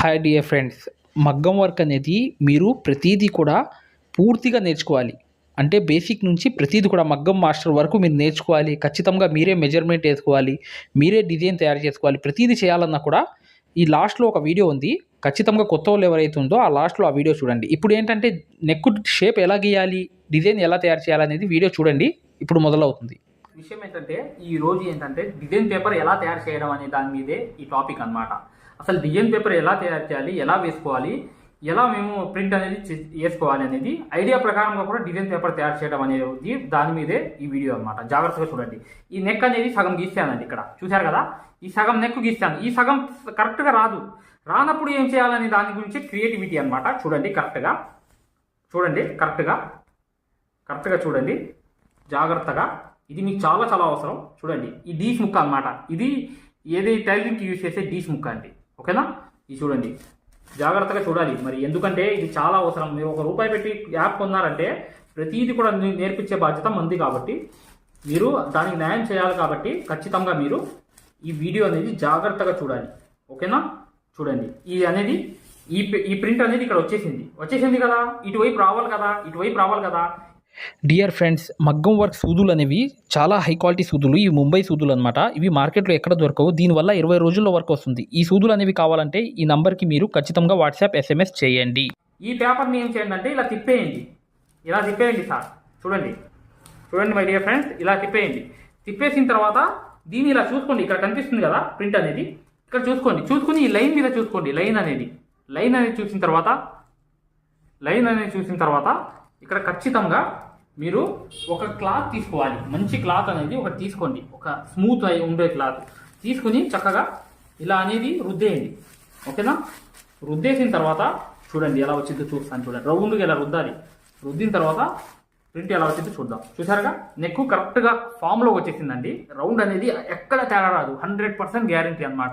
Hi dear friends మగ్గం work అనేది మీరు ప్రతిదీ కూడా పూర్తిగా నేర్చుకోవాలి. అంటే బేసిక్ నుంచి ప్రతిదీ కూడా మగ్గం మాస్టర్ వరకు మీరు నేర్చుకోవాలి. ఖచ్చితంగా మీరే మెజర్మెంట్ వేసుకోవాలి. మీరే డిజైన్ తయారు చేసుకోవాలి. ప్రతిదీ చేయాలన్నా కూడా ఈ లాస్ట్లో ఒక వీడియో ఉంది. ఖచ్చితంగా కొత్త వాళ్ళు ఎవరైతే ఉందో ఆ లాస్ట్లో ఆ వీడియో చూడండి. ఇప్పుడు ఏంటంటే నెక్ షేప్ ఎలా గీయాలి? డిజైన్ ఎలా తయారు చేయాలనేది వీడియో చూడండి. ఇప్పుడు మొదలవుతుంది. విషయం ఏంటంటే ఈ రోజు ఏంటంటే డిజైన్ పేపర్ ఎలా తయారు చేయడం అనే దాని మీదే ఈ టాపిక్ అన్నమాట. అసలు బియ్యం పేపర్ ఎలా తయారు చేయాలి ఎలా వేసుకోవాలి ఎలా మేము ప్రింట్ అనేది వేసుకోవాలి అనేది ఐడియా ప్రకారంగా కూడా డిజైన్ పేపర్ తయారు చేయడం అనేది దాని మీదే ఈ వీడియో అన్నమాట. జాగ్రత్తగా చూడండి. ఈ నెక్ అనేది సగం గీస్తానండి ఇక్కడ. చూశారు కదా? ఈ సగం నెక్ గీస్తాను ఈ సగం కరెక్ట్గా రాదు. రానప్పుడు ఏం చేయాలనే దాని గురించి క్రియేటివిటీ అన్నమాట. చూడండి కరెక్ట్గా చూడండి కరెక్ట్గా కరెక్ట్గా చూడండి. జాగ్రత్తగా. ఇది మీకు చాలా చాలా అవసరం. చూడండి. ఈ డీస్ ముక్క అన్నమాట. ఇది ఏది టైలింగ్కి యూజ్ చేసే డీస్ ముక్క అండి. ఓకేనా? ఇది చూడండి. జాగ్రత్తగా చూడాలి. మరి ఎందుకంటే ఇది చాలా అవసరం. మీరు ఒక రూపాయి పెట్టి యాప్ కొన్నారంటే ప్రతిదీ కూడా నేర్పించే బాధ్యత మంది కాబట్టి మీరు దానికి న్యాయం చేయాలి కాబట్టి ఖచ్చితంగా మీరు ఈ వీడియో అనేది జాగ్రత్తగా చూడాలి. ఓకేనా? చూడండి. ఇది అనేది ఈ ఈ ప్రింట్ అనేది ఇక్కడ వచ్చేసింది. వచ్చేసింది కదా? ఇటువైపు రావాలి కదా? ఇటువైపు రావాలి కదా? డియర్ ఫ్రెండ్స్ మగ్గం వర్క్ సూదులు అనేవి చాలా హై క్వాలిటీ సూదులు. ఇవి ముంబై సూదులు అనమాట ఇవి మార్కెట్లో ఎక్కడ దొరకవు. దీనివల్ల ఇరవై రోజుల్లో వర్క్ వస్తుంది. ఈ సూదులు అనేవి కావాలంటే ఈ నంబర్కి మీరు ఖచ్చితంగా వాట్సాప్ ఎస్ఎంఎస్ చేయండి. ఈ పేపర్ని ఏం చేయండి అంటే ఇలా తిప్పేయండి. ఇలా తిప్పేయండి సార్. చూడండి. చూడండి మై డియర్ ఫ్రెండ్స్ ఇలా తిప్పేయండి. తిప్పేసిన తర్వాత దీన్ని ఇలా చూసుకోండి. ఇక్కడ కనిపిస్తుంది కదా ప్రింట్ అనేది. ఇక్కడ చూసుకోండి. చూసుకుని ఈ లైన్ మీద చూసుకోండి. లైన్ అనేది. లైన్ అనేది చూసిన తర్వాత లైన్ అనేది చూసిన తర్వాత ఇక్కడ ఖచ్చితంగా మీరు ఒక క్లాత్ తీసుకోవాలి. మంచి క్లాత్ అనేది ఒకటి తీసుకోండి. ఒక స్మూత్ అయి ఉండే క్లాత్. తీసుకుని చక్కగా ఇలా అనేది రుద్దేయండి. ఓకేనా? రుద్దేసిన తర్వాత చూడండి ఎలా వచ్చిందో చూస్తాను చూడండి. రౌండ్గా ఇలా రుద్దాలి? రుద్దిన తర్వాత ప్రింట్ ఎలా వచ్చిందో చూద్దాం. చూసారుగా? నెక్ కరెక్ట్గా ఫామ్లో వచ్చేసిందండి. రౌండ్ అనేది ఎక్కడ తేడా రాదు. హండ్రెడ్ పర్సెంట్ గ్యారంటీ అనమాట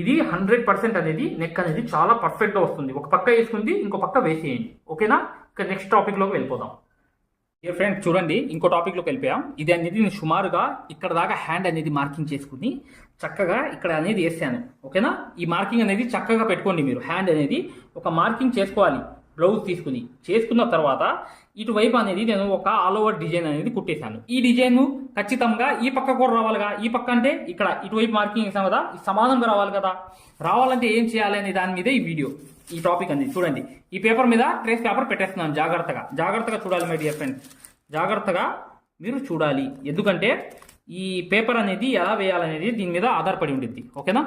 ఇది హండ్రెడ్ పర్సెంట్ అనేది నెక్ అనేది చాలా పర్ఫెక్ట్గా వస్తుంది. ఒక పక్క వేసుకుంది ఇంకో పక్క వేసేయండి. ఓకేనా? ఇక నెక్స్ట్ టాపిక్లోకి వెళ్ళిపోదాం. ఏ ఫ్రెండ్స్ చూడండి ఇంకో టాపిక్లోకి వెళ్ళిపోయాం. ఇది అనేది నేను సుమారుగా ఇక్కడ దాకా హ్యాండ్ అనేది మార్కింగ్ చేసుకుని చక్కగా ఇక్కడ అనేది వేసాను. ఓకేనా? ఈ మార్కింగ్ అనేది చక్కగా పెట్టుకోండి మీరు. హ్యాండ్ అనేది ఒక మార్కింగ్ చేసుకోవాలి. బ్లౌజ్ తీసుకుని చేసుకున్న తర్వాత ఇటువైపు అనేది నేను ఒక ఆల్ ఓవర్ డిజైన్ అనేది కుట్టేశాను. ఈ డిజైన్ ఖచ్చితంగా ఈ పక్క కూడా రావాలిగా ఈ పక్క అంటే ఇక్కడ ఇటువైపు మార్కింగ్ వేసాం కదా? సమానంగా రావాలి కదా? రావాలంటే ఏం చేయాలి అనే దాని మీదే ఈ వీడియో ఈ టాపిక్ అనేది. చూడండి. ఈ పేపర్ మీద ట్రేస్ పేపర్ పెట్టేస్తున్నాను జాగ్రత్తగా. జాగ్రత్తగా చూడాలి మై డియర్ ఫ్రెండ్స్ జాగ్రత్తగా మీరు చూడాలి. ఎందుకంటే ఈ పేపర్ అనేది ఎలా వేయాలనేది దీని మీద ఆధారపడి ఉంటుంది ఓకేనా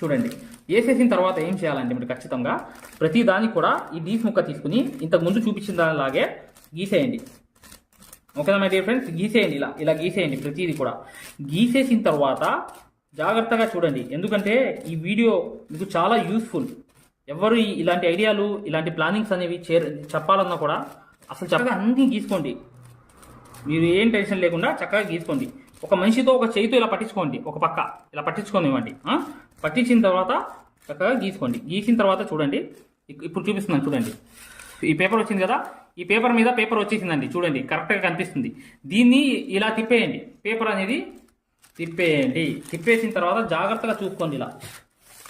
చూడండి. వేసేసిన తర్వాత ఏం చేయాలంటే మీరు ఖచ్చితంగా ప్రతి దానికి కూడా ఈ డీస్ ముక్క తీసుకుని ఇంతకు ముందు చూపించిన దానిలాగే గీసేయండి. ఓకేనా మై డియర్ ఫ్రెండ్స్? గీసేయండి ఇలా ఇలా గీసేయండి ప్రతిదీ కూడా. గీసేసిన తర్వాత జాగ్రత్తగా చూడండి. ఎందుకంటే ఈ వీడియో మీకు చాలా యూస్ఫుల్ ఎవరు ఇలాంటి ఐడియాలు ఇలాంటి ప్లానింగ్స్ అనేవి చేర చెప్పాలన్నా కూడా అసలు చక్కగా అన్నీ గీసుకోండి. మీరు ఏం టెన్షన్ లేకుండా చక్కగా గీసుకోండి. ఒక మనిషితో ఒక చేయితో ఇలా పట్టించుకోండి. ఒక పక్క. ఇలా పట్టించుకోనివ్వండి. ఇవ్వండి పట్టించిన తర్వాత చక్కగా గీసుకోండి. గీసిన తర్వాత చూడండి. ఇప్పుడు చూపిస్తున్నాను చూడండి. ఈ పేపర్ వచ్చింది కదా? ఈ పేపర్ మీద పేపర్ వచ్చేసిందండి. చూడండి. కరెక్ట్గా కనిపిస్తుంది. దీన్ని ఇలా తిప్పేయండి. పేపర్ అనేది తిప్పేయండి. తిప్పేసిన తర్వాత జాగ్రత్తగా చూసుకోండి ఇలా.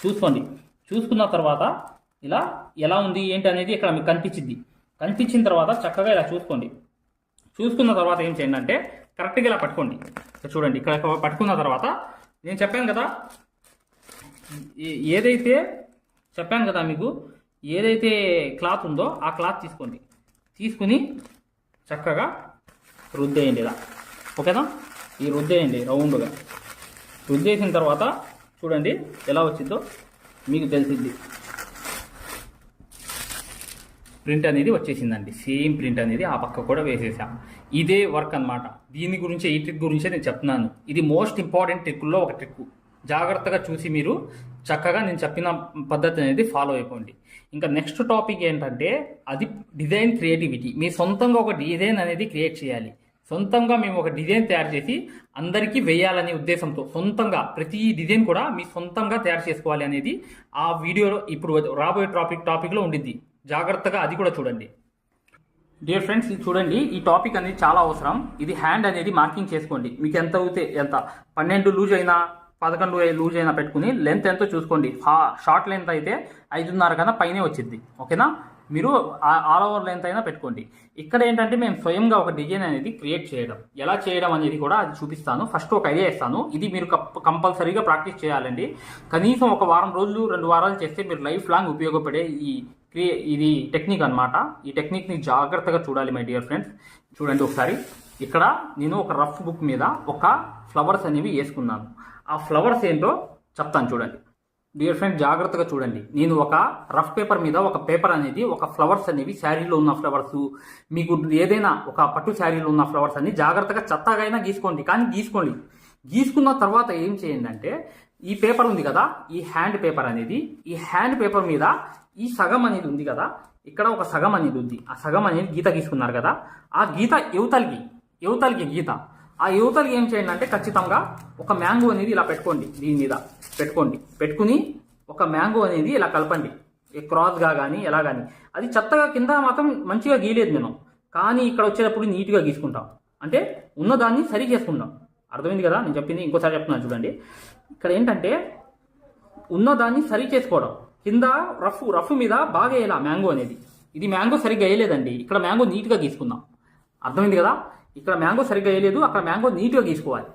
చూసుకోండి. చూసుకున్న తర్వాత ఇలా ఎలా ఉంది ఏంటి అనేది ఇక్కడ మీకు కనిపించింది. కనిపించిన తర్వాత చక్కగా ఇలా చూసుకోండి. చూసుకున్న తర్వాత ఏం చేయండి అంటే కరెక్ట్గా ఇలా పట్టుకోండి. చూడండి. ఇక్కడ పట్టుకున్న తర్వాత నేను చెప్పాను కదా ఏదైతే చెప్పాను కదా మీకు ఏదైతే క్లాత్ ఉందో ఆ క్లాత్ తీసుకోండి. తీసుకుని చక్కగా రుద్దేయండి ఇలా. ఓకేనా? ఈ రుద్దేయండి రౌండ్గా. రుద్దేసిన తర్వాత చూడండి ఎలా వచ్చిందో మీకు తెలిసింది. ప్రింట్ అనేది వచ్చేసిందండి. సేమ్ ప్రింట్ అనేది ఆ పక్క కూడా వేసేసాం. ఇదే వర్క్ అన్నమాట. దీని గురించి ఈ ట్రిక్ గురించే నేను చెప్తున్నాను. ఇది మోస్ట్ ఇంపార్టెంట్ ట్రిక్లో ఒక ట్రిక్ జాగ్రత్తగా చూసి మీరు చక్కగా నేను చెప్పిన పద్ధతి అనేది ఫాలో అయిపోండి. ఇంకా నెక్స్ట్ టాపిక్ ఏంటంటే అది డిజైన్ క్రియేటివిటీ మీ సొంతంగా ఒక డిజైన్ అనేది క్రియేట్ చేయాలి. సొంతంగా మేము ఒక డిజైన్ తయారు చేసి అందరికీ వేయాలనే ఉద్దేశంతో సొంతంగా ప్రతి డిజైన్ కూడా మీ సొంతంగా తయారు చేసుకోవాలి అనేది ఆ వీడియోలో ఇప్పుడు రాబోయే టాపిక్ టాపిక్లో ఉండిద్ది. జాగ్రత్తగా అది కూడా చూడండి. డియర్ ఫ్రెండ్స్ ఇది చూడండి. ఈ టాపిక్ అనేది చాలా అవసరం. ఇది హ్యాండ్ అనేది మార్కింగ్ చేసుకోండి. మీకు ఎంత అవుతే ఎంత? పన్నెండు లూజ్ అయినా పదకొండు లూజ్ అయినా పెట్టుకుని లెంత్ ఎంతో చూసుకోండి. షార్ట్ లెంత్ అయితే ఐదున్నర కన్నా పైనే వచ్చింది ఓకేనా? మీరు ఆల్ ఓవర్ లెంత్ అయినా పెట్టుకోండి. ఇక్కడ ఏంటంటే మేము స్వయంగా ఒక డిజైన్ అనేది క్రియేట్ చేయడం. ఎలా చేయడం అనేది కూడా అది చూపిస్తాను. ఫస్ట్ ఒక ఐడియా ఇస్తాను. ఇది మీరు కంపల్సరీగా ప్రాక్టీస్ చేయాలండి. కనీసం ఒక వారం రోజులు రెండు వారాలు చేస్తే మీరు లైఫ్ లాంగ్ ఉపయోగపడే ఈ క్రియే ఇది టెక్నిక్ అన్నమాట. ఈ టెక్నిక్ని జాగ్రత్తగా చూడాలి మై డియర్ ఫ్రెండ్స్ చూడండి ఒకసారి. ఇక్కడ నేను ఒక రఫ్ బుక్ మీద ఒక ఫ్లవర్స్ అనేవి వేసుకున్నాను. ఆ ఫ్లవర్స్ ఏంటో చెప్తాను చూడండి. డియర్ ఫ్రెండ్ జాగ్రత్తగా చూడండి. నేను ఒక రఫ్ పేపర్ మీద ఒక పేపర్ అనేది ఒక ఫ్లవర్స్ అనేవి శారీలో ఉన్న ఫ్లవర్స్ మీకు ఏదైనా ఒక పట్టు శారీలో ఉన్న ఫ్లవర్స్ అన్ని జాగ్రత్తగా చెత్తగా అయినా గీసుకోండి. కానీ గీసుకోండి. గీసుకున్న తర్వాత ఏం చేయండి అంటే ఈ పేపర్ ఉంది కదా ఈ హ్యాండ్ పేపర్ అనేది ఈ హ్యాండ్ పేపర్ మీద ఈ సగం అనేది ఉంది కదా ఇక్కడ ఒక సగం అనేది ఉంది. ఆ సగం అనేది గీత గీసుకున్నారు కదా ఆ గీత యువతలకి యువతలకి గీత. ఆ యువతలు ఏం చేయండి అంటే ఖచ్చితంగా ఒక మ్యాంగో అనేది ఇలా పెట్టుకోండి దీని మీద. పెట్టుకోండి. పెట్టుకుని ఒక మ్యాంగో అనేది ఇలా కలపండి. క్రాస్గా కానీ ఎలా కానీ అది చెత్తగా కింద మాత్రం మంచిగా గీయలేదు నేను. కానీ ఇక్కడ వచ్చేటప్పుడు నీట్గా గీసుకుంటాం. అంటే ఉన్నదాన్ని సరి చేసుకుంటాం. అర్థమైంది కదా? నేను చెప్పింది ఇంకోసారి చెప్తున్నాను చూడండి. ఇక్కడ ఏంటంటే ఉన్నదాన్ని సరి చేసుకోవడం. కింద రఫ్ రఫ్ మీద బాగా వేయాలి మ్యాంగో అనేది. ఇది మ్యాంగో సరిగ్గా వేయలేదండి. ఇక్కడ మ్యాంగో నీట్గా గీసుకుందాం. అర్థమైంది కదా? ఇక్కడ మ్యాంగో సరిగ్గా వేయలేదు అక్కడ మ్యాంగో నీట్గా గీసుకోవాలి.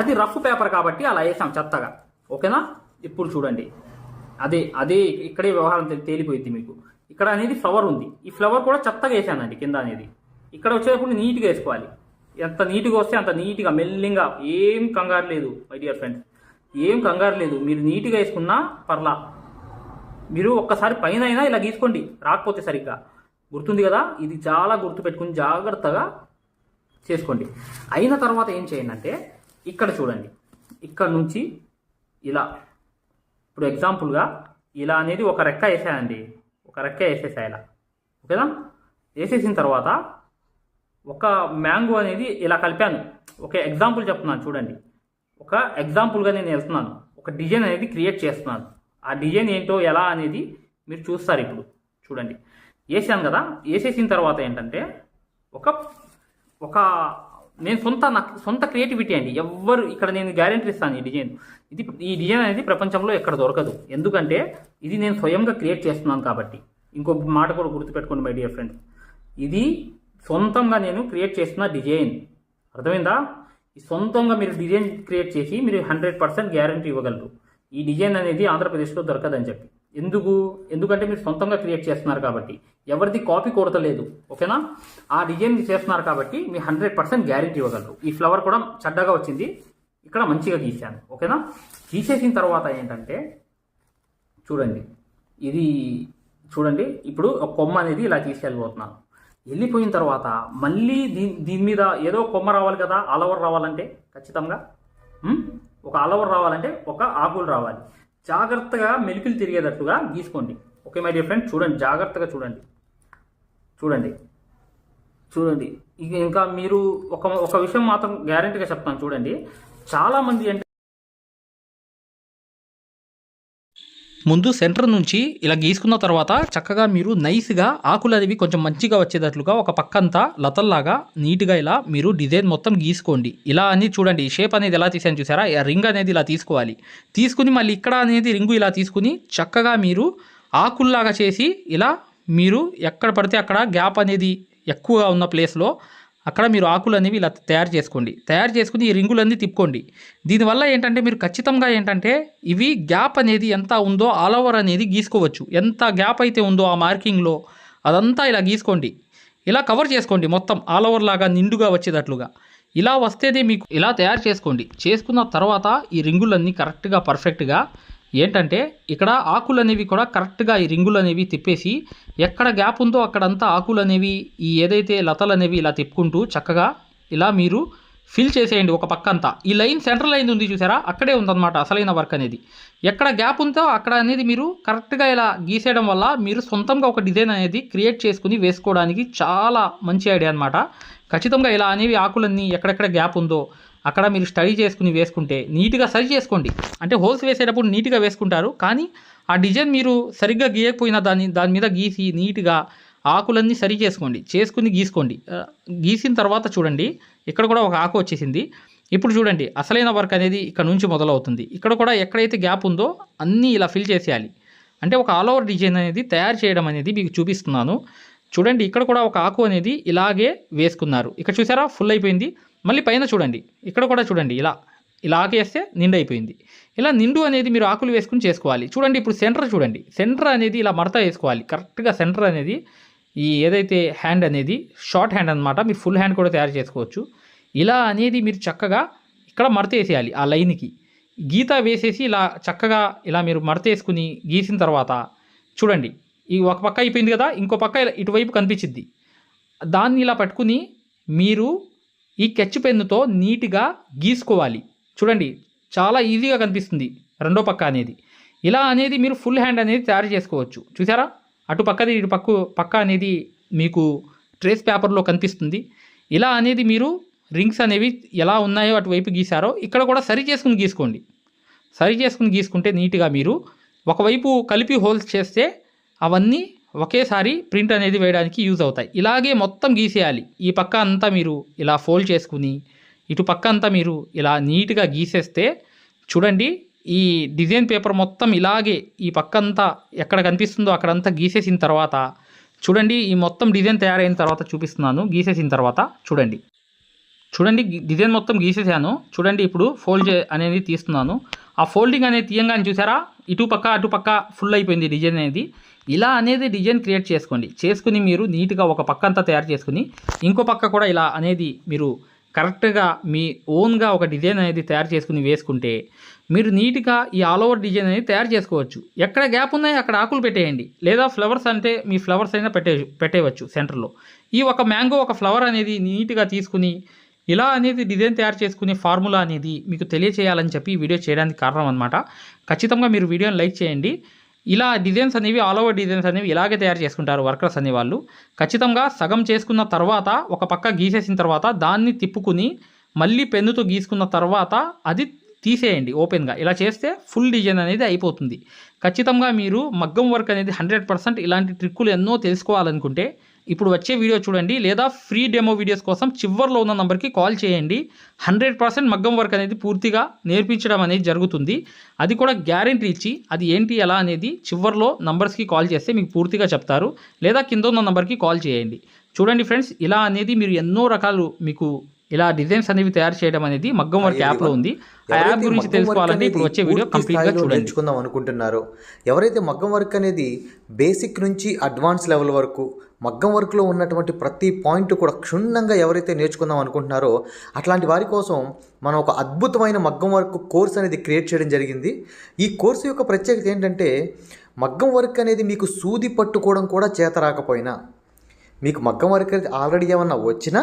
అది రఫ్ పేపర్ కాబట్టి అలా వేసాం చెత్తగా. ఓకేనా? ఇప్పుడు చూడండి. అదే అదే ఇక్కడే వ్యవహారం తేలిపోయింది మీకు. ఇక్కడ అనేది ఫ్లవర్ ఉంది. ఈ ఫ్లవర్ కూడా చెత్తగా వేసానండి కింద అనేది. ఇక్కడ వచ్చేటప్పుడు నీట్గా వేసుకోవాలి. ఎంత నీట్గా వస్తే అంత నీట్గా మెల్లింగా. ఏం కంగారు లేదు మై డియర్ ఫ్రెండ్స్. ఏం కంగారు లేదు. మీరు నీట్గా వేసుకున్నా పర్లా. మీరు ఒక్కసారి పైన అయినా ఇలా గీసుకోండి. రాకపోతే సరిగ్గా. గుర్తుంది కదా? ఇది చాలా గుర్తు పెట్టుకుని జాగ్రత్తగా చేసుకోండి. అయిన తర్వాత ఏం చేయండి అంటే ఇక్కడ చూడండి. ఇక్కడ నుంచి ఇలా ఇప్పుడు ఎగ్జాంపుల్గా ఇలా అనేది ఒక రెక్క వేసానండి ఒక రెక్క వేసేసా ఇలా. ఓకేనా? వేసేసిన తర్వాత ఒక మ్యాంగో అనేది ఇలా కలిపాను. ఒక ఎగ్జాంపుల్ చెప్తున్నాను చూడండి. ఒక ఎగ్జాంపుల్గా నేను వెళ్తున్నాను. ఒక డిజైన్ అనేది క్రియేట్ చేస్తున్నాను. ఆ డిజైన్ ఏంటో ఎలా అనేది మీరు చూస్తారు ఇప్పుడు. చూడండి. వేసాను కదా. వేసేసిన తర్వాత ఏంటంటే ఒక ఒక నేను సొంత నాకు సొంత క్రియేటివిటీ అండి. ఎవ్వరు ఇక్కడ నేను గ్యారెంటీ ఇస్తాను ఈ డిజైన్. ఇది ఈ డిజైన్ అనేది ప్రపంచంలో ఎక్కడ దొరకదు. ఎందుకంటే ఇది నేను స్వయంగా క్రియేట్ చేస్తున్నాను కాబట్టి. ఇంకో మాట కూడా గుర్తుపెట్టుకోండి మై డియర్ ఫ్రెండ్స్ ఇది సొంతంగా నేను క్రియేట్ చేస్తున్న డిజైన్. అర్థమైందా? ఈ సొంతంగా మీరు డిజైన్ క్రియేట్ చేసి మీరు హండ్రెడ్ పర్సెంట్ గ్యారంటీ ఇవ్వగలరు. ఈ డిజైన్ అనేది ఆంధ్రప్రదేశ్లో దొరకదని చెప్పి. ఎందుకు? ఎందుకంటే మీరు సొంతంగా క్రియేట్ చేస్తున్నారు కాబట్టి. ఎవరిది కాపీ కొడతలేదు ఓకేనా? ఆ డిజైన్ చేస్తున్నారు కాబట్టి మీ హండ్రెడ్ పర్సెంట్ గ్యారంటీ ఇవ్వగలరు. ఈ ఫ్లవర్ కూడా చెడ్డగా వచ్చింది. ఇక్కడ మంచిగా గీశాను ఓకేనా? గీసేసిన తర్వాత ఏంటంటే చూడండి. ఇది చూడండి ఇప్పుడు ఒక కొమ్మ అనేది ఇలా తీసుకెళ్ళిపోతున్నాను వెళ్ళిపోయిన తర్వాత మళ్ళీ దీని దీని మీద ఏదో కొమ్మ రావాలి కదా అలవర్ రావాలంటే ఖచ్చితంగా ఒక అలవర్ రావాలంటే ఒక ఆకులు రావాలి. జాగ్రత్తగా మెలికలు తిరిగేటట్టుగా గీసుకోండి. ఓకే మై డియర్ ఫ్రెండ్ చూడండి జాగ్రత్తగా చూడండి. చూడండి. చూడండి. ఇంకా మీరు ఒక ఒక విషయం మాత్రం గ్యారంటీగా చెప్తాను. చూడండి. చాలామంది అంటే ముందు సెంటర్ నుంచి ఇలా గీసుకున్న తర్వాత చక్కగా మీరు నైస్గా ఆకులు అనేవి కొంచెం మంచిగా వచ్చేటట్లుగా ఒక పక్కంతా లతల్లాగా నీట్గా ఇలా మీరు డిజైన్ మొత్తం గీసుకోండి. ఇలా అని చూడండి షేప్ అనేది ఎలా తీసాను చూసారా? రింగ్ అనేది ఇలా తీసుకోవాలి. తీసుకుని మళ్ళీ ఇక్కడ అనేది రింగు ఇలా తీసుకుని చక్కగా మీరు ఆకుల్లాగా చేసి ఇలా మీరు ఎక్కడ పడితే అక్కడ గ్యాప్ అనేది ఎక్కువగా ఉన్న ప్లేస్లో అక్కడ మీరు ఆకులు అనేవి ఇలా తయారు చేసుకోండి. తయారు చేసుకుని ఈ రింగులన్నీ తిప్పుకోండి. దీనివల్ల ఏంటంటే మీరు ఖచ్చితంగా ఏంటంటే ఇవి గ్యాప్ అనేది ఎంత ఉందో ఆల్ ఓవర్ అనేది గీసుకోవచ్చు. ఎంత గ్యాప్ అయితే ఉందో ఆ మార్కింగ్లో అదంతా ఇలా గీసుకోండి. ఇలా కవర్ చేసుకోండి మొత్తం ఆల్ ఓవర్ లాగా నిండుగా వచ్చేటట్లుగా. ఇలా వస్తేనే మీకు ఇలా తయారు చేసుకోండి. చేసుకున్న తర్వాత ఈ రింగులన్నీ కరెక్ట్గా పర్ఫెక్ట్గా ఏంటంటే ఇక్కడ ఆకులు అనేవి కూడా కరెక్ట్గా ఈ రింగులు అనేవి తిప్పేసి ఎక్కడ గ్యాప్ ఉందో అక్కడంతా ఆకులు అనేవి ఈ ఏదైతే లతలు అనేవి ఇలా తిప్పుకుంటూ చక్కగా ఇలా మీరు ఫిల్ చేసేయండి ఒక పక్క అంతా ఈ లైన్ సెంటర్ లైన్ ఉంది చూసారా? అక్కడే ఉందన్నమాట అసలైన వర్క్ అనేది. ఎక్కడ గ్యాప్ ఉందో అక్కడ అనేది మీరు కరెక్ట్గా ఇలా గీసేయడం వల్ల మీరు సొంతంగా ఒక డిజైన్ అనేది క్రియేట్ చేసుకుని వేసుకోవడానికి చాలా మంచి ఐడియా అనమాట ఖచ్చితంగా ఇలా అనేవి ఆకులన్నీ ఎక్కడెక్కడ గ్యాప్ ఉందో అక్కడ మీరు స్టడీ చేసుకుని వేసుకుంటే నీట్గా సరి చేసుకోండి. అంటే హోల్స్ వేసేటప్పుడు నీట్గా వేసుకుంటారు. కానీ ఆ డిజైన్ మీరు సరిగ్గా గీయకపోయినా దాన్ని దాని మీద గీసి నీట్గా ఆకులన్నీ సరి చేసుకోండి. చేసుకుని గీసుకోండి. గీసిన తర్వాత చూడండి. ఇక్కడ కూడా ఒక ఆకు వచ్చేసింది. ఇప్పుడు చూడండి. అసలైన వర్క్ అనేది ఇక్కడ నుంచి మొదలవుతుంది. ఇక్కడ కూడా ఎక్కడైతే గ్యాప్ ఉందో అన్నీ ఇలా ఫిల్ చేసేయాలి. అంటే ఒక ఆల్ ఓవర్ డిజైన్ అనేది తయారు చేయడం అనేది మీకు చూపిస్తున్నాను. చూడండి. ఇక్కడ కూడా ఒక ఆకు అనేది ఇలాగే వేసుకున్నారు. ఇక్కడ చూసారా? ఫుల్ అయిపోయింది. మళ్ళీ పైన చూడండి. ఇక్కడ కూడా చూడండి. ఇలా ఇలా ఆకేస్తే నిండు అయిపోయింది. ఇలా నిండు అనేది మీరు ఆకులు వేసుకుని చేసుకోవాలి. చూడండి ఇప్పుడు సెంటర్ చూడండి. సెంటర్ అనేది ఇలా మడత వేసుకోవాలి. కరెక్ట్గా సెంటర్ అనేది ఈ ఏదైతే హ్యాండ్ అనేది షార్ట్ హ్యాండ్ అనమాట మీరు ఫుల్ హ్యాండ్ కూడా తయారు చేసుకోవచ్చు. ఇలా అనేది మీరు చక్కగా ఇక్కడ మడత వేసేయాలి ఆ లైన్కి. గీత వేసేసి ఇలా చక్కగా ఇలా మీరు మడత వేసుకుని గీసిన తర్వాత చూడండి. ఈ ఒక పక్క అయిపోయింది కదా ఇంకో పక్క ఇలా ఇటువైపు కనిపించింది దాన్ని ఇలా పట్టుకుని మీరు ఈ కెచ్ పెన్నుతో నీట్గా గీసుకోవాలి. చూడండి చాలా ఈజీగా కనిపిస్తుంది రెండో పక్క అనేది. ఇలా అనేది మీరు ఫుల్ హ్యాండ్ అనేది తయారు చేసుకోవచ్చు. చూసారా? అటు పక్కది ఇటు పక్క పక్క అనేది మీకు ట్రేస్ పేపర్లో కనిపిస్తుంది. ఇలా అనేది మీరు రింగ్స్ అనేవి ఎలా ఉన్నాయో అటువైపు గీశారో ఇక్కడ కూడా సరి చేసుకుని గీసుకోండి. సరి చేసుకుని గీసుకుంటే నీట్గా మీరు ఒకవైపు కలిపి హోల్స్ చేస్తే అవన్నీ ఒకేసారి ప్రింట్ అనేది వేయడానికి యూజ్ అవుతాయి. ఇలాగే మొత్తం గీసేయాలి. ఈ పక్క అంతా మీరు ఇలా ఫోల్డ్ చేసుకుని ఇటు పక్క అంతా మీరు ఇలా నీట్గా గీసేస్తే చూడండి ఈ డిజైన్ పేపర్ మొత్తం ఇలాగే ఈ పక్క అంతా ఎక్కడ కనిపిస్తుందో అక్కడంతా గీసేసిన తర్వాత చూడండి ఈ మొత్తం డిజైన్ తయారైన తర్వాత చూపిస్తున్నాను. గీసేసిన తర్వాత చూడండి. చూడండి డిజైన్ మొత్తం గీసేసాను. చూడండి ఇప్పుడు ఫోల్డ్ చే అనేది తీస్తున్నాను. ఆ ఫోల్డింగ్ అనేది తీయంగానే చూసారా? ఇటు పక్క అటు పక్క ఫుల్ అయిపోయింది డిజైన్ అనేది. ఇలా అనేది డిజైన్ క్రియేట్ చేసుకోండి. చేసుకుని మీరు నీట్గా ఒక పక్క అంతా తయారు చేసుకుని ఇంకో పక్క కూడా ఇలా అనేది మీరు కరెక్ట్గా మీ ఓన్గా ఒక డిజైన్ అనేది తయారు చేసుకుని వేసుకుంటే మీరు నీట్గా ఈ ఆల్ ఓవర్ డిజైన్ అనేది తయారు చేసుకోవచ్చు. ఎక్కడ గ్యాప్ ఉన్నాయో అక్కడ ఆకులు పెట్టేయండి. లేదా ఫ్లవర్స్ అంటే మీ ఫ్లవర్స్ అయినా పెట్టే పెట్టేయవచ్చు సెంటర్లో. ఈ ఒక మ్యాంగో ఒక ఫ్లవర్ అనేది నీట్గా తీసుకుని ఇలా అనేది డిజైన్ తయారు చేసుకునే ఫార్ములా అనేది మీకు తెలియచేయాలని చెప్పి ఈ వీడియో చేయడానికి కారణం అనమాట ఖచ్చితంగా మీరు వీడియోని లైక్ చేయండి. ఇలా డిజైన్స్ అనేవి ఆల్ ఓవర్ డిజైన్స్ అనేవి ఇలాగే తయారు చేసుకుంటారు వర్కర్స్ అనేవాళ్ళు ఖచ్చితంగా సగం చేసుకున్న తర్వాత ఒక పక్క గీసేసిన తర్వాత దాన్ని తిప్పుకుని మళ్ళీ పెన్నుతో గీసుకున్న తర్వాత అది తీసేయండి ఓపెన్గా. ఇలా చేస్తే ఫుల్ డిజైన్ అనేది అయిపోతుంది. ఖచ్చితంగా మీరు మగ్గం వర్క్ అనేది హండ్రెడ్ పర్సెంట్ ఇలాంటి ట్రిక్కులు ఎన్నో తెలుసుకోవాలనుకుంటే ఇప్పుడు వచ్చే వీడియో చూడండి లేదా ఫ్రీ డెమో వీడియోస్ కోసం చివర్లో ఉన్న నంబర్కి కాల్ చేయండి. హండ్రెడ్ పర్సెంట్ మగ్గం వర్క్ అనేది పూర్తిగా నేర్పించడం అనేది జరుగుతుంది. అది కూడా గ్యారంటీ ఇచ్చి అది ఏంటి ఎలా అనేది చివర్లో నంబర్స్కి కాల్ చేస్తే మీకు పూర్తిగా చెప్తారు. లేదా కింద ఉన్న నంబర్కి కాల్ చేయండి. చూడండి ఫ్రెండ్స్ ఇలా అనేది మీరు ఎన్నో రకాలు మీకు ఇలా డిజైన్స్ అనేవి తయారు చేయడం అనేది మగ్గం వర్క్ యాప్లో ఉంది. ఆ యాప్ గురించి తెలుసుకోవాలంటే ఇప్పుడు వచ్చే వీడియో కంప్లీట్గా నేర్చుకుందాం అనుకుంటున్నారో ఎవరైతే మగ్గం వర్క్ అనేది బేసిక్ నుంచి అడ్వాన్స్ లెవెల్ వరకు మగ్గం వర్క్లో ఉన్నటువంటి ప్రతి పాయింట్ కూడా క్షుణ్ణంగా ఎవరైతే నేర్చుకుందాం అనుకుంటున్నారో అట్లాంటి వారి కోసం మనం ఒక అద్భుతమైన మగ్గం వర్క్ కోర్స్ అనేది క్రియేట్ చేయడం జరిగింది. ఈ కోర్సు యొక్క ప్రత్యేకత ఏంటంటే మగ్గం వర్క్ అనేది మీకు సూది పట్టుకోవడం కూడా చేత రాకపోయినా మీకు మగ్గం వర్క్ అనేది ఆల్రెడీ ఏమన్నా వచ్చినా